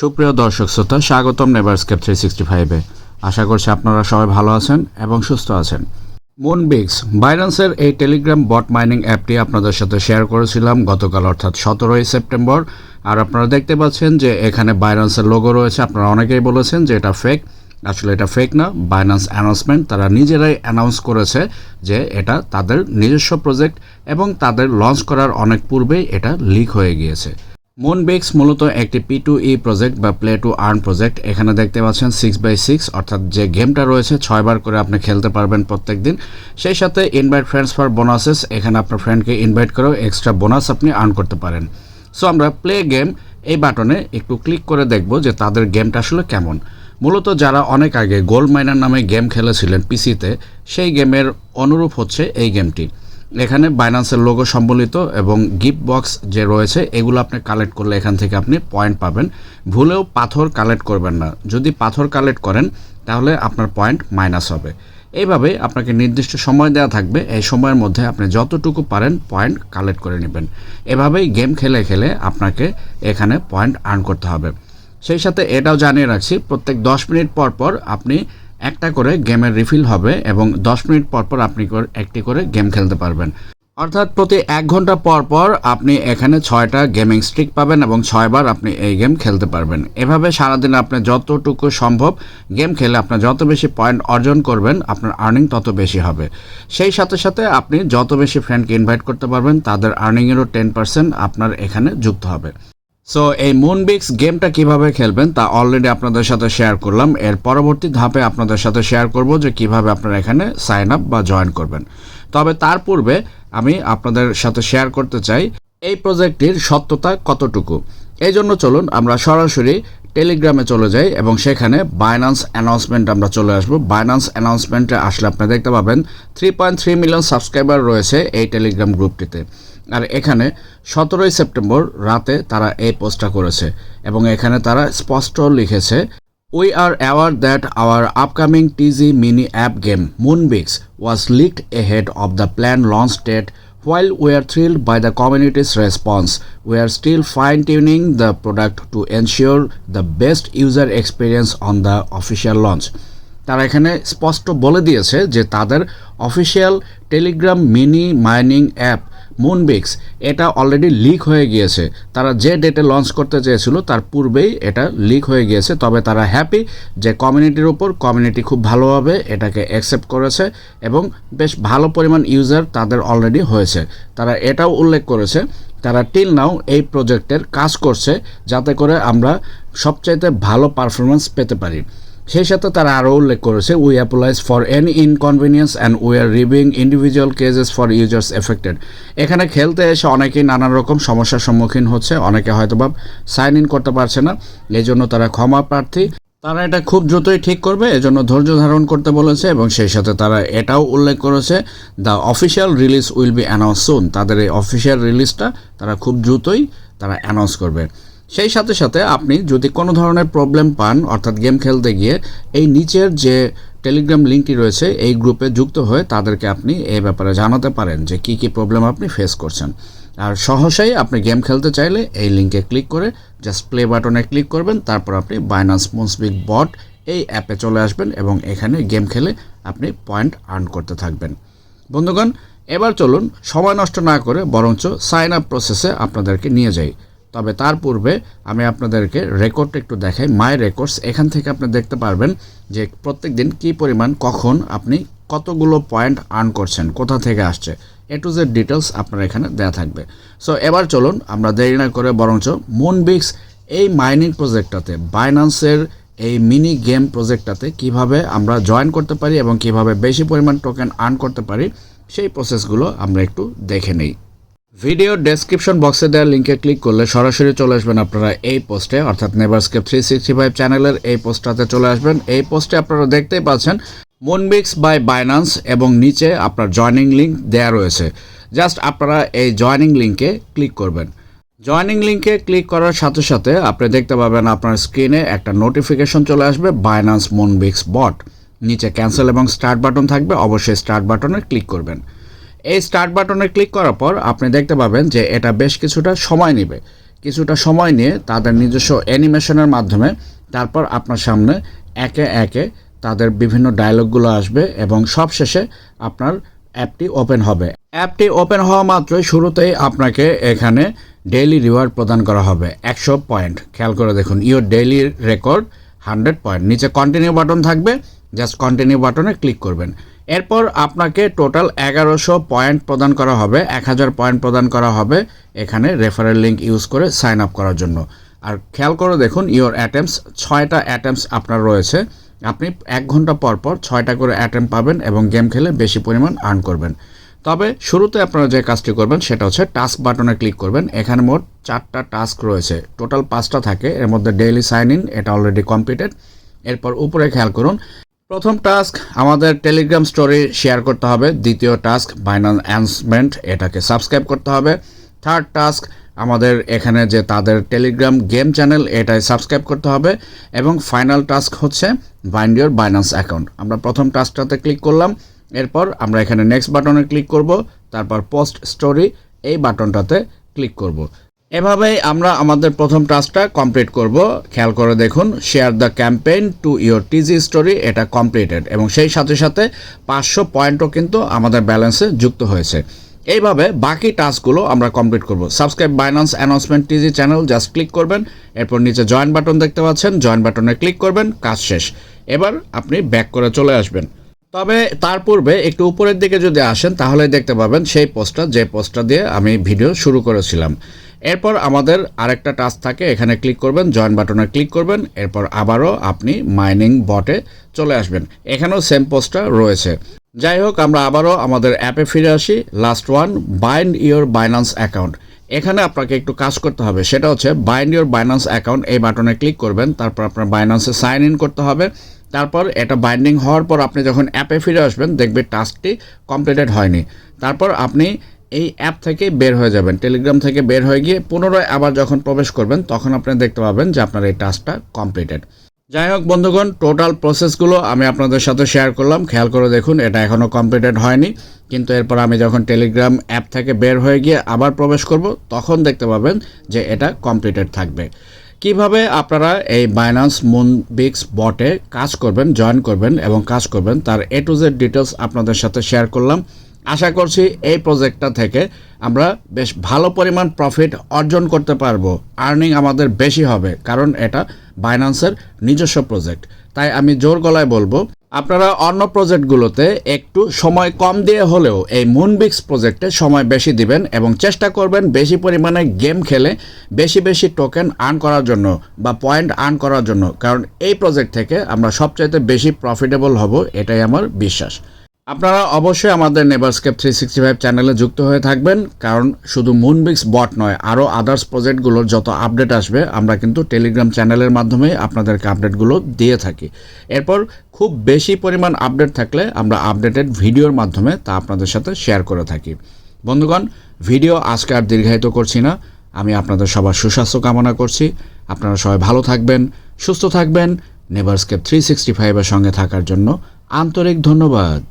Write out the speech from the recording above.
সুপ্রিয় দর্শক শ্রোতা, স্বাগতম নেভারস্কেপ থ্রি সিক্সটি ফাইভে আশা করছি আপনারা সবাই ভালো আছেন এবং সুস্থ আছেন। মুনবিক্স বাইরান্সের এই টেলিগ্রাম বট মাইনিং অ্যাপটি আপনাদের সাথে শেয়ার করেছিলাম গতকাল, অর্থাৎ সতেরোই সেপ্টেম্বর। আর আপনারা দেখতে পাচ্ছেন যে এখানে বাইরান্সের লোগো রয়েছে। আপনারা অনেকেই বলেছেন যে এটা ফেক আসলে এটা ফেক না বাইন্যান্স অ্যানাউন্সমেন্ট তারা নিজেরাই অ্যানাউন্স করেছে যে এটা তাদের নিজস্ব প্রজেক্ট এবং তাদের লঞ্চ করার অনেক পূর্বেই এটা লিক হয়ে গিয়েছে। মুনবিক্স মূলত একটি পি টু ই প্রজেক্ট বা প্লে টু আর্ন প্রজেক্ট এখানে দেখতে পাচ্ছেন সিক্স বাই সিক্স অর্থাৎ যে গেমটা রয়েছে, ছয়বার করে আপনি খেলতে পারবেন প্রত্যেক দিন সেই সাথে ইনভাইট ফ্রেন্ডস ফর বোনাসেস এখানে আপনার ফ্রেন্ডকে ইনভাইট করেও এক্সট্রা বোনাস আপনি আর্ন করতে পারেন। সো আমরা প্লে গেম এই বাটনে একটু ক্লিক করে দেখব যে তাদের গেমটা আসলে কেমন। মূলত যারা অনেক আগে গোল্ড মাইনার নামে গেম খেলেছিলেন পিসিতে সেই গেমের অনুরূপ হচ্ছে এই গেমটি এখানে বাইন্যান্সের লোগো সম্বলিত এবং গিফট বক্স যে রয়েছে, এগুলো আপনি কালেক্ট করলে এখান থেকে আপনি পয়েন্ট পাবেন। ভুলেও পাথর কালেক্ট করবেন না। যদি পাথর কালেক্ট করেন, তাহলে আপনার পয়েন্ট মাইনাস হবে। এইভাবে আপনাকে নির্দিষ্ট সময় দেওয়া থাকবে। এই সময়ের মধ্যে আপনি যতটুকু পারেন পয়েন্ট কালেক্ট করে নেবেন। এভাবেই গেম খেলে খেলে আপনাকে এখানে পয়েন্ট আর্ন করতে হবে। সেই সাথে এটাও জানিয়ে রাখছি, প্রত্যেক দশ মিনিট পর পর আপনি একটা করে গেমের রিফিল হবে এবং দশ মিনিট পর পর আপনি একটি করে গেম খেলতে পারবেন। অর্থাৎ প্রতি এক ঘণ্টা পর পর আপনি এখানে ছয়টা গেমিং স্ট্রিক পাবেন এবং ছয়বার আপনি এই গেম খেলতে পারবেন। এভাবে সারাদিন আপনি যতটুকু সম্ভব গেম খেলে আপনার যত বেশি পয়েন্ট অর্জন করবেন, আপনার আর্নিং তত বেশি হবে। সেই সাথে সাথে আপনি যত বেশি ফ্রেন্ডকে ইনভাইট করতে পারবেন, তাদের আর্নিংয়েরও টেন পার্সেন্ট আপনার এখানে যুক্ত হবে। সো এই মুনবিক্স গেমটা কীভাবে খেলবেন তা অলরেডি আপনাদের সাথে শেয়ার করলাম। এর পরবর্তী ধাপে আপনাদের সাথে শেয়ার করব যে কীভাবে আপনারা এখানে সাইন আপ বা জয়েন করবেন। তবে তার পূর্বে আমি আপনাদের সাথে শেয়ার করতে চাই, এই প্রজেক্টটির সত্যতা কতটুকু? এই জন্য চলুন আমরা সরাসরি টেলিগ্রামে চলে যাই এবং সেখানে বাইন্যান্স অ্যানাউন্সমেন্ট আমরা চলে আসব। বাইন্যান্স অ্যানাউন্সমেন্টে আসলে আপনি দেখতে পাবেন three point three million subscriber রয়েছে এই টেলিগ্রাম গ্রুপটিতে আর এখানে সতেরোই সেপ্টেম্বর রাতে তারা এই পোস্টটা করেছে এবং এখানে তারা স্পষ্ট লিখেছে we are aware that our upcoming TG mini app game Moonbix was leaked ahead of the plan launch date While we are thrilled by the community's response, we are still fine tuning the product to ensure the best user experience on the official launch. তারা এখানে স্পষ্ট বলে দিয়েছে যে তাদের official Telegram mini mining app Moonbix এটা already leak হয়ে গিয়েছে। তারা যে ডেটে লঞ্চ করতে চেয়েছিল, তার পূর্বেই এটা লিক হয়ে গিয়েছে। তবে তারা হ্যাপি যে কমিউনিটির উপর কমিউনিটি খুব ভালোভাবে এটাকে অ্যাকসেপ্ট করেছে এবং বেশ ভালো পরিমাণ ইউজার তাদের অলরেডি হয়েছে। তারা এটাও উল্লেখ করেছে, তারা টিল নাও এই প্রজেক্টের কাজ করছে, যাতে করে আমরা সবচাইতে ভালো পারফরমেন্স পেতে পারি। সেই সাথে তারা আরও উল্লেখ করেছে we apologise for any inconvenience and we are reviewing individual cases for users affected এখানে খেলতে এসে অনেকেই নানান রকম সমস্যার সম্মুখীন হচ্ছে, অনেকে হয়তো বা সাইন ইন করতে পারছে না এই জন্য তারা ক্ষমা প্রার্থী। তারা এটা খুব দ্রুতই ঠিক করবে, এজন্য ধৈর্য ধারণ করতে বলেছে এবং সেই সাথে তারা এটাও উল্লেখ করেছে the official release will be announce soon তাদের এই অফিসিয়াল রিলিজটা তারা খুব দ্রুতই তারা অ্যানাউন্স করবে। সেই সাথে সাথে আপনি যদি কোনো ধরনের প্রবলেম পান, অর্থাৎ গেম খেলতে গিয়ে, এই নিচের যে টেলিগ্রাম লিঙ্কটি রয়েছে, এই গ্রুপে যুক্ত হয়ে তাদেরকে আপনি এই ব্যাপারে জানাতে পারেন যে কি কি প্রবলেম আপনি ফেস করছেন। আর সহসাই আপনি গেম খেলতে চাইলে এই লিঙ্কে ক্লিক করে জাস্ট প্লে বাটনে ক্লিক করবেন, তারপর আপনি বাইনান্স মুন্সবিক বট এই অ্যাপে চলে আসবেন এবং এখানে গেম খেলে আপনি পয়েন্ট আর্ন করতে থাকবেন। বন্ধুগণ, এবার চলুন সময় নষ্ট না করে বরঞ্চ সাইন আপ প্রসেসে আপনাদেরকে নিয়ে যাই। তবে তার পূর্বে আমি আপনাদেরকে রেকর্ডটা একটু দেখাই মাই রেকর্ডস এখান থেকে আপনি দেখতে পারবেন যে প্রত্যেক দিন কী পরিমাণ, কখন আপনি কতগুলো পয়েন্ট আর্ন করছেন, কোথা থেকে আসছে। এ টু জেড ডিটেলস আপনার এখানে দেওয়া থাকবে। সো এবার চলুন, আমরা দেরি না করে বরঞ্চ মুনবিক্স এই মাইনিং প্রজেক্টটাতে বাইন্যান্সের এই মিনি গেম প্রজেক্টটাতে কীভাবে আমরা জয়েন করতে পারি এবং কীভাবে বেশি পরিমাণ টোকেন আর্ন করতে পারি, সেই প্রসেসগুলো আমরা একটু দেখে নেই। ভিডিও ডেসক্রিপশন বক্সে দেওয়া লিঙ্কে ক্লিক করলে সরাসরি চলে আসবেন আপনারা এই পোস্টে, অর্থাৎ নেভারস্কেপ থ্রি সিক্সটি ফাইভ চ্যানেলের এই পোস্টটাতে চলে আসবেন। এই পোস্টে আপনারা দেখতেই পাচ্ছেন মুনবিক্স বাই বাইনান্স এবং নিচে আপনার জয়নিং লিঙ্ক দেয়া রয়েছে। জাস্ট আপনারা এই জয়নিং লিঙ্কে ক্লিক করবেন। জয়নিং লিঙ্কে ক্লিক করার সাথে সাথে আপনি দেখতে পাবেন আপনার স্ক্রিনে একটা নোটিফিকেশন চলে আসবে বাইনান্স মুনবিক্স বট নিচে ক্যান্সেল এবং স্টার্ট বাটন থাকবে, অবশ্যই স্টার্ট বাটনে ক্লিক করবেন। এই স্টার্ট বাটনে ক্লিক করার পর আপনি দেখতে পাবেন যে এটা বেশ কিছুটা সময় নেবে। কিছুটা সময় নিয়ে তাদের নিজস্ব অ্যানিমেশনের মাধ্যমে তারপর আপনার সামনে একে একে তাদের বিভিন্ন ডায়লগগুলো আসবে এবং সবশেষে আপনার অ্যাপটি ওপেন হবে। অ্যাপটি ওপেন হওয়া মাত্রই শুরুতেই আপনাকে এখানে ডেইলি রিওয়ার্ড প্রদান করা হবে। একশো পয়েন্ট খেয়াল করে দেখুন your daily record hundred point নিচে কন্টিনিউ বাটন থাকবে জাস্ট কন্টিনিউ বাটনে ক্লিক করবেন। এরপর আপনাকে টোটাল এগারোশো পয়েন্ট প্রদান করা হবে, এক হাজার পয়েন্ট প্রদান করা হবে এখানে রেফারেল লিঙ্ক ইউজ করে সাইন আপ করার জন্য। আর খেয়াল করে দেখুন, ইওর অ্যাটেম্পস, ছয়টা অ্যাটেম্পস আপনার রয়েছে। আপনি এক ঘণ্টা পর পর ছয়টা করে অ্যাটেম্প পাবেন এবং গেম খেলে বেশি পরিমাণ আর্ন করবেন। তবে শুরুতে আপনারা যে কাজটি করবেন সেটা হচ্ছে টাস্ক বাটনে ক্লিক করবেন। এখানে মোট চারটা টাস্ক রয়েছে। টোটাল পাঁচটা থাকে, এর মধ্যে ডেইলি সাইন ইন, এটা অলরেডি কমপ্লিটেড। এরপর উপরে খেয়াল করুন প্রথম টাস্ক আমাদের টেলিগ্রাম স্টোরি শেয়ার করতে হবে। দ্বিতীয় টাস্ক বাইনান্স অ্যানাউন্সমেন্ট, এটাকে সাবস্ক্রাইব করতে হবে। থার্ড টাস্ক আমাদের এখানে যে তাদের টেলিগ্রাম গেম চ্যানেল, এটাই সাবস্ক্রাইব করতে হবে। এবং ফাইনাল টাস্ক হচ্ছে বাইন্ড ইউর বাইন্যান্স অ্যাকাউন্ট আমরা প্রথম টাস্কটাতে ক্লিক করলাম। এরপর আমরা এখানে নেক্সট বাটনে ক্লিক করব। তারপর পোস্ট স্টোরি এই বাটনটাতে ক্লিক করব। এভাবেই আমরা আমাদের প্রথম টাস্কটা কমপ্লিট করব। খেয়াল করে দেখুন share the campaign to your TG story এটা কমপ্লিটেড এবং সেই সাথে সাথে পাঁচশো পয়েন্টও কিন্তু আমাদের ব্যালেন্সে যুক্ত হয়েছে। এইভাবে বাকি টাস্কগুলো আমরা কমপ্লিট করব। Subscribe Binance announcement TG channel just click করবেন। এরপর নিচে জয়েন বাটন দেখতে পাচ্ছেন জয়েন বাটনে ক্লিক করবেন, কাজ শেষ। এবার আপনি ব্যাক করে চলে আসবেন। তবে তার পূর্বে একটু উপরের দিকে যদি আসেন তাহলে দেখতে পাবেন সেই পোস্টটা যে পোস্টটা দিয়ে আমি ভিডিও শুরু করেছিলাম। এরপর আমাদের আরেকটা টাস্ক থাকে, এখানে ক্লিক করবেন জয়েন বাটনে ক্লিক করবেন, এরপর আবারও আপনি মাইনিং বটে চলে আসবেন। এখানেও সেম পোস্টটা রয়েছে। যাই হোক, আমরা আবারও আমাদের অ্যাপে ফিরে আসি। Last one bind your Binance account এখানে আপনাকে একটু কাজ করতে হবে, সেটা হচ্ছে বাইন্ড ইওর বাইন্যান্স অ্যাকাউন্ট এই বাটনে ক্লিক করবেন, তারপর আপনার বাইন্যান্সে সাইন ইন করতে হবে। তারপর এটা বাইন্ডিং হওয়ার পর আপনি যখন অ্যাপে ফিরে আসবেন দেখবে টাস্কটি কমপ্লিটেড হয়নি। তারপর আপনি এই অ্যাপ থেকে বের হয়ে যাবেন। টেলিগ্রাম থেকে বের হয়ে গিয়ে পুনরায় আবার যখন প্রবেশ করবেন, তখন আপনি দেখতে পাবেন যে আপনার এই টাস্কটা কমপ্লিটেড যাই হোক বন্ধুগণ টোটাল প্রসেসগুলো আমি আপনাদের সাথে শেয়ার করলাম। খেয়াল করে দেখুন, এটা এখনও কমপ্লিটেড হয়নি। কিন্তু এরপর আমি যখন টেলিগ্রাম অ্যাপ থেকে বের হয়ে গিয়ে আবার প্রবেশ করব, তখন দেখতে পাবেন যে এটা কমপ্লিটেড থাকবে। কীভাবে আপনারা এই বাইনান্স মুনবিক্স বটে কাজ করবেন জয়েন করবেন এবং কাজ করবেন, তার এ টু জেড ডিটেলস আপনাদের সাথে শেয়ার করলাম। আশা করছি এই প্রজেক্টটা থেকে আমরা বেশ ভালো পরিমাণ প্রফিট অর্জন করতে পারব। আর্নিং আমাদের বেশি হবে, কারণ এটা বাইনান্সের নিজস্ব প্রজেক্ট তাই আমি জোর গলায় বলব, আপনারা অন্য প্রজেক্টগুলোতে একটু সময় কম দিয়ে হলেও এই মুনবিক্স প্রজেক্টে সময় বেশি দিবেন এবং চেষ্টা করবেন বেশি পরিমাণে গেম খেলে বেশি বেশি টোকেন আর্ন করার জন্য বা পয়েন্ট আর্ন করার জন্য। কারণ এই প্রজেক্ট থেকে আমরা সবচাইতে বেশি প্রফিটেবল হব, এটাই আমার বিশ্বাস। আপনারা অবশ্যই আমাদের নেভারস্কেপ থ্রি সিক্সটি ফাইভ চ্যানেলে যুক্ত হয়ে থাকবেন, কারণ শুধু মুনবিক্স বট নয় আরও আদার্স প্রজেক্টগুলোর যত আপডেট আসবে, আমরা কিন্তু টেলিগ্রাম চ্যানেলের মাধ্যমে আপনাদেরকে আপডেটগুলো দিয়ে থাকি। এরপর খুব বেশি পরিমাণ আপডেট থাকলে আমরা আপডেটেড ভিডিওর মাধ্যমে তা আপনাদের সাথে শেয়ার করে থাকি। বন্ধুগণ, ভিডিও আজকে আর দীর্ঘায়িত করছি না। আমি আপনাদের সবার সুস্বাস্থ্য কামনা করছি। আপনারা সবাই ভালো থাকবেন, সুস্থ থাকবেন। নেভারস্কেপ থ্রি সিক্সটি ফাইভের সঙ্গে থাকার জন্য আন্তরিক ধন্যবাদ।